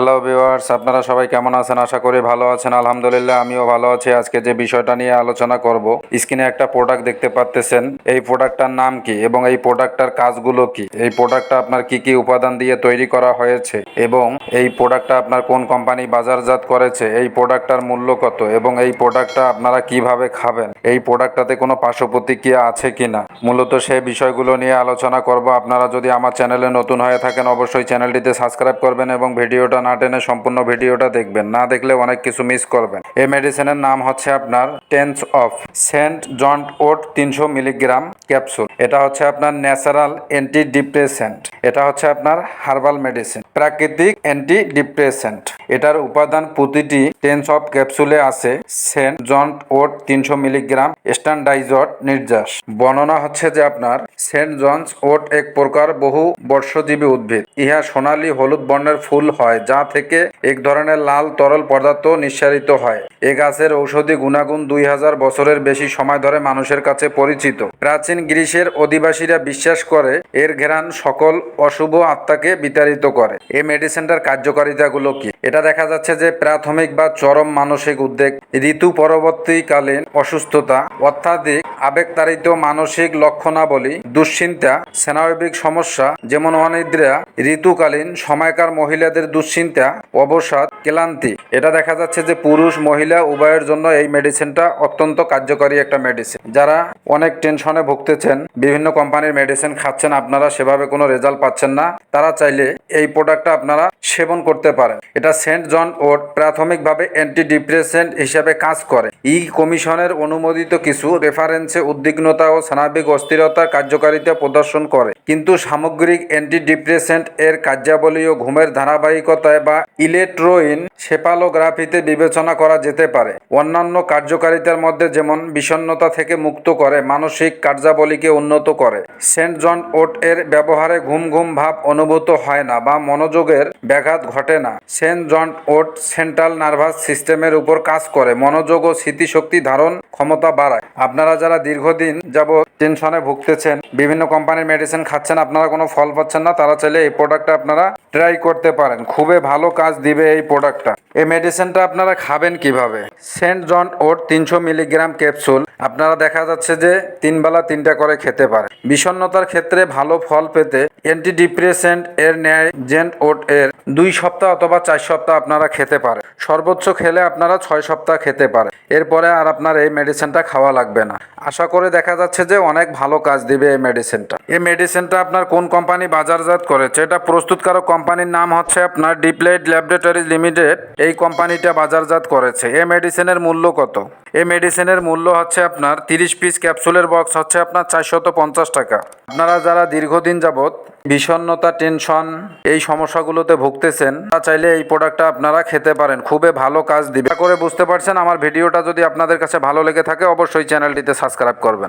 Hello viewers আপনারা সবাই কেমন আছেন? আশা করি ভালো আছেন। আলহামদুলিল্লাহ, আমিও ভালো আছি। আজকে যে বিষয়টা নিয়ে আলোচনা করব, স্ক্রিনে একটা প্রোডাক্ট দেখতে পাচ্তেছেন এই প্রোডাক্টটার নাম কি এবং এই প্রোডাক্টটার কাজগুলো কি? এই প্রোডাক্টটা আপনার কি কি উপাদান দিয়ে তৈরি করা হয়েছে এবং এই প্রোডাক্টটা আপনার কোন কোম্পানি বাজারজাত করেছে? এই প্রোডাক্টটার মূল্য কত এবং এই প্রোডাক্টটা আপনারা কীভাবে খাবেন? এই প্রোডাক্টটাতে কোনো পার্শ্ব প্রতিক্রিয়া আছে কিনা? মূলত সেই বিষয়গুলো নিয়ে আলোচনা করব। আপনারা যদি আমার চ্যানেলে নতুন হয়ে থাকেন, অবশ্যই চ্যানেলটিতে সাবস্ক্রাইব করবেন এবং ভিডিওটা না টেনে সম্পূর্ণ ভিডিওটা দেখবেন, না দেখলে অনেক কিছু মিস করবেন। এই মেডিসিনের নাম হচ্ছে আপনার টেন্স অফ সেন্ট জন্ট ওট তিনশো মিলিগ্রাম ক্যাপসুল এটা হচ্ছে আপনার ন্যাচারাল অ্যান্টি ডিপ্রেসেন্ট এটা হচ্ছে আপনার হার্বাল মেডিসিন প্রাকৃতিক অ্যান্টি ডিপ্রেসেন্ট এটার উপাদান প্রতিটি টেন্স অফ ক্যাপসুলে আছে। সেন্ট জন্ট ওট তিনশো মিলিগ্রাম স্ট্যান্ডাইজড নির্যাস। বর্ণনা হচ্ছে যে আপনার সেন্ট জনস ওট এক প্রকার বহু বর্ষজীবী উদ্ভিদ। ইহা সোনালী হলুদ বর্ণের ফুল হয়, যা থেকে এক ধরনের লাল তরল পদার্থ নিঃসারিত হয়। এ গাছের ঔষধি গুণাগুণ দুই হাজার বছরের বেশি সময় ধরে মানুষের কাছে পরিচিত। প্রাচীন গ্রীসের অধিবাসীরা বিশ্বাস করে, এর ঘেরান সকল অশুভ আত্মাকে বিতাড়িত করে। এই মেডিসিনটার কার্যকারিতাগুলো কি? এটা দেখা যাচ্ছে যে প্রাথমিক বা চরম মানসিক উদ্বেগ, ঋতু পরবর্তীকালীন অসুস্থতা, অত্যাধিক আবেগতাড়িত মানসিক লক্ষণাবলী, দুশ্চিন্তা স্নায়বিক সমস্যা, যেমন অনিদ্রা, ঋতুকালীন, সময়কার মহিলাদের দুশ্চিন্তা, অবসাদ, ক্লান্তি। এটা দেখা যাচ্ছে যে পুরুষ, মহিলা উভয়ের জন্য এই মেডিসিনটা অত্যন্ত কার্যকরী একটা মেডিসিন। যারা অনেক টেনশনে ভুগতেছেন, বিভিন্ন কোম্পানির মেডিসিন খাচ্ছেন, আপনারা সেভাবে কোনো রেজাল্ট পাচ্ছেন না। তারা চাইলে এই প্রোডাক্টটা আপনারা সেবন করতে পারেন। এটা সেন্ট জন ওট প্রাথমিকভাবে অ্যান্টি ডিপ্রেসেন্ট হিসাবে কাজ করে। ই কমিশনের অনুমোদিত কিছু রেফারেন্সে উদ্বিগ্নতা ও স্নাবিক অস্থিরতার কার্যকারিতা প্রদর্শন করে। কিন্তু সামগ্রিক অ্যান্টি ডিপ্রেসেন্ট এর কার্যাবলী ও ঘুমের ধারাবাহিকতায় বা ইলেকট্রোইন সেপালোগ্রাফিতে বিবেচনা করা যেতে পারে। অন্যান্য কার্যকারিতার মধ্যে যেমন বিষণ্ণতা থেকে মুক্ত করে, মানসিক কার্যাবলীকে উন্নত করে। সেন্ট জন ওট এর ব্যবহারে ঘুম ঘুম ভাব অনুভূত হয় না বা মনোযোগের ব্যাঘাত ঘটে না। Saint John wort central nervous সিস্টেমের উপর কাজ করে। মনোযোগ ও স্মৃতিশক্তি ধারণ ক্ষমতা বাড়ায়। আপনারা যারা দীর্ঘদিন যাব টেনশনে ভুগতেছেন। বিভিন্ন কোম্পানির মেডিসিন খাচ্ছেন, আপনারা কোনো ফল পাচ্ছেন না, তারা চাইলে এই প্রোডাক্টটা আপনারা ট্রাই করতে পারেন। খুবই ভালো কাজ দিবে এই প্রোডাক্টটা এই মেডিসিনটা আপনারা খাবেন কীভাবে? সেন্ট জন ওট তিনশো মিলিগ্রাম ক্যাপসুল আপনারা দেখা যাচ্ছে যে তিন বেলা তিনটা করে খেতে পারে। বিষণ্ণতার ক্ষেত্রে ভালো ফল পেতে অ্যান্টি ডিপ্রেসেন্ট এর ন্যায় জেন্ট ওট এর দুই সপ্তাহ অথবা চার সপ্তাহ আপনারা খেতে পারেন। সর্বোচ্চ খেলে আপনারা ছয় সপ্তাহ খেতে পারেন। এরপরে আর আপনার এই মেডিসিনটা খাওয়া লাগবে না। আশা করে দেখা যাচ্ছে যে অনেক ভালো কাজ দিবে এই মেডিসিনটা এই মেডিসিনটা আপনার কোন কোম্পানি বাজারজাত করেছে? এটা প্রস্তুতকারক কোম্পানির নাম হচ্ছে আপনার ডিপ্লেড ল্যাবরেটরিজ লিমিটেড এই কোম্পানিটা বাজারজাত করেছে। এই মেডিসিনের মূল্য কত? এই মেডিসিনের মূল্য হচ্ছে আপনার তিরিশ পিস ক্যাপসুলের বক্স হচ্ছে আপনার চারশত পঞ্চাশ টাকা। আপনারা যারা দীর্ঘদিন যাবৎ বিষণ্নতা টেনশন এই সমস্যাগুলোতে ভুগতেছেন তা চাইলে এই প্রোডাক্টটা আপনারা খেতে পারেন। খুবই ভালো কাজ দিবে। করে বুঝতে পারছেন, আমার ভিডিওটা যদি আপনাদের কাছে ভালো লেগে থাকে, অবশ্যই চ্যানেলটিতে সাবস্ক্রাইব করবেন।